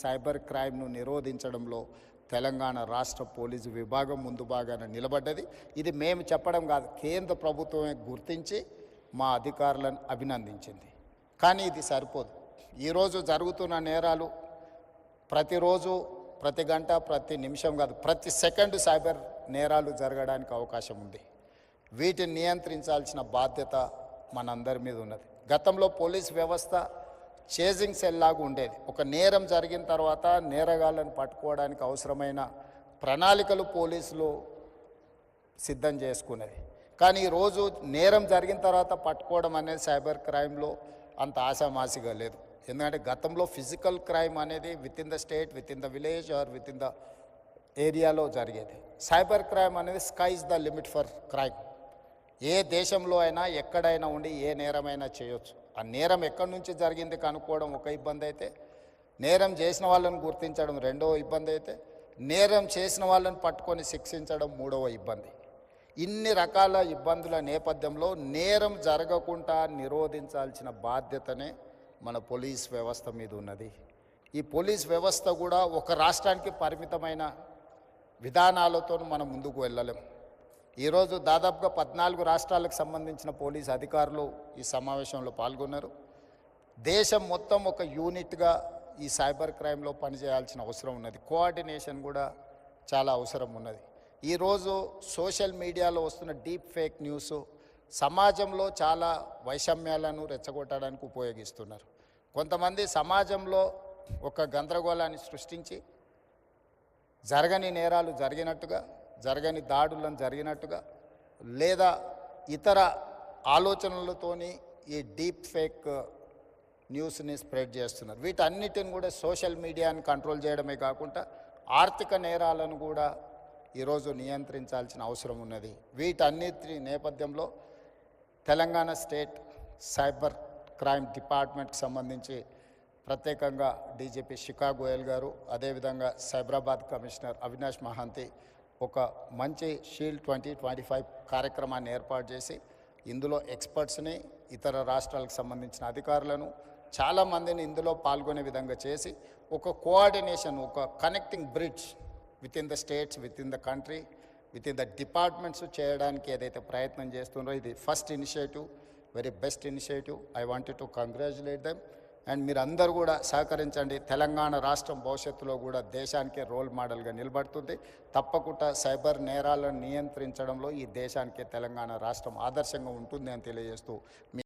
Cyber క్రైమ్ను నిరోధించడంలో తెలంగాణ రాష్ట్ర police విభాగం ముందు భాగాన నిలబడ్డది. ఇది మేము చెప్పడం కాదు కేంద్ర ప్రభుత్వమే గుర్తించి మా అధికారులను అభినందించింది. కానీ ఇది సరిపోదు. ఈరోజు జరుగుతున్న నేరాలు ప్రతిరోజు ప్రతి గంట ప్రతి నిమిషం కాదు ప్రతి సెకండ్ సైబర్ నేరాలు జరగడానికి అవకాశం ఉంది. వీటిని నియంత్రించాల్సిన బాధ్యత మనందరి మీద ఉన్నది. గతంలో పోలీస్ వ్యవస్థ చేజింగ్ సెల్ లాగా ఉండేది. ఒక నేరం జరిగిన తర్వాత నేరగాళ్ళను పట్టుకోవడానికి అవసరమైన ప్రణాళికలు పోలీసులు సిద్ధం చేసుకునేది. కానీ ఈరోజు నేరం జరిగిన తర్వాత పట్టుకోవడం అనేది సైబర్ క్రైమ్లో అంత ఆశామాసిగా లేదు. ఎందుకంటే గతంలో ఫిజికల్ క్రైమ్ అనేది within the state within the village or within the ఏరియాలో జరిగేది. సైబర్ క్రైమ్ అనేది skies the limit for crime ఏ దేశంలో అయినా ఎక్కడైనా ఉండి ఏ నేరమైనా చేయొచ్చు. ఆ నేరం ఎక్కడి నుంచి జరిగింది కనుక్కోవడం ఒక ఇబ్బంది అయితే నేరం చేసిన వాళ్ళని గుర్తించడం రెండవ ఇబ్బంది అయితే నేరం చేసిన వాళ్ళని పట్టుకొని శిక్షించడం మూడవ ఇబ్బంది. ఇన్ని రకాల ఇబ్బందుల నేపథ్యంలో నేరం జరగకుండా నిరోధించాల్సిన బాధ్యతనే మన పోలీస్ వ్యవస్థ మీద ఉన్నది. ఈ పోలీస్ వ్యవస్థ కూడా ఒక రాష్ట్రానికి పరిమితమైన విధానాలతో మనం ముందుకు వెళ్ళలేం. ఈరోజు దాదాపుగా పద్నాలుగు రాష్ట్రాలకు సంబంధించిన పోలీస్ అధికారులు ఈ సమావేశంలో పాల్గొన్నారు. దేశం మొత్తం ఒక యూనిట్గా ఈ సైబర్ క్రైమ్లో పనిచేయాల్సిన అవసరం ఉన్నది. కోఆర్డినేషన్ కూడా చాలా అవసరం ఉన్నది. ఈరోజు సోషల్ మీడియాలో వస్తున్న డీప్ ఫేక్ న్యూస్ సమాజంలో చాలా వైషమ్యాలను రెచ్చగొట్టడానికి ఉపయోగిస్తున్నారు. కొంతమంది సమాజంలో ఒక గందరగోళాన్ని సృష్టించి జరగని నేరాలు జరిగినట్టుగా జరగని దాడులను జరిగినట్టుగా లేదా ఇతర ఆలోచనలతోని ఈ డీప్ ఫేక్ న్యూస్ని స్ప్రెడ్ చేస్తున్నారు. వీటన్నిటిని కూడా సోషల్ మీడియాని కంట్రోల్ చేయడమే కాకుండా ఆర్థిక నేరాలను కూడా ఈరోజు నియంత్రించాల్సిన అవసరం ఉన్నది. వీటన్నిటి నేపథ్యంలో తెలంగాణ స్టేట్ సైబర్ క్రైమ్ డిపార్ట్మెంట్కి సంబంధించి ప్రత్యేకంగా డీజీపీ శిఖా గోయల్ గారు అదేవిధంగా సైబరాబాద్ కమిషనర్ అవినాష్ మహాంతి ఒక మంచి షీల్డ్ ట్వంటీ ట్వంటీ ఫైవ్ కార్యక్రమాన్ని ఏర్పాటు చేసి ఇందులో ఎక్స్పర్ట్స్ని ఇతర రాష్ట్రాలకు సంబంధించిన అధికారులను చాలామందిని ఇందులో పాల్గొనే విధంగా చేసి ఒక కోఆర్డినేషన్ ఒక connecting bridge within the states within the country within the departments చేయడానికి ఏదైతే ప్రయత్నం చేస్తున్నారో ఇది first initiative very best initiative I wanted to congratulate them and మీరు అందరూ కూడా సహకరించండి. తెలంగాణ రాష్ట్రం భవిష్యత్తులో కూడా దేశానికే రోల్ మోడల్గా నిలబడుతుంది. తప్పకుండా సైబర్ నేరాలను నియంత్రించడంలో ఈ దేశానికే తెలంగాణ రాష్ట్రం ఆదర్శంగా ఉంటుంది అని తెలియజేస్తూ మీ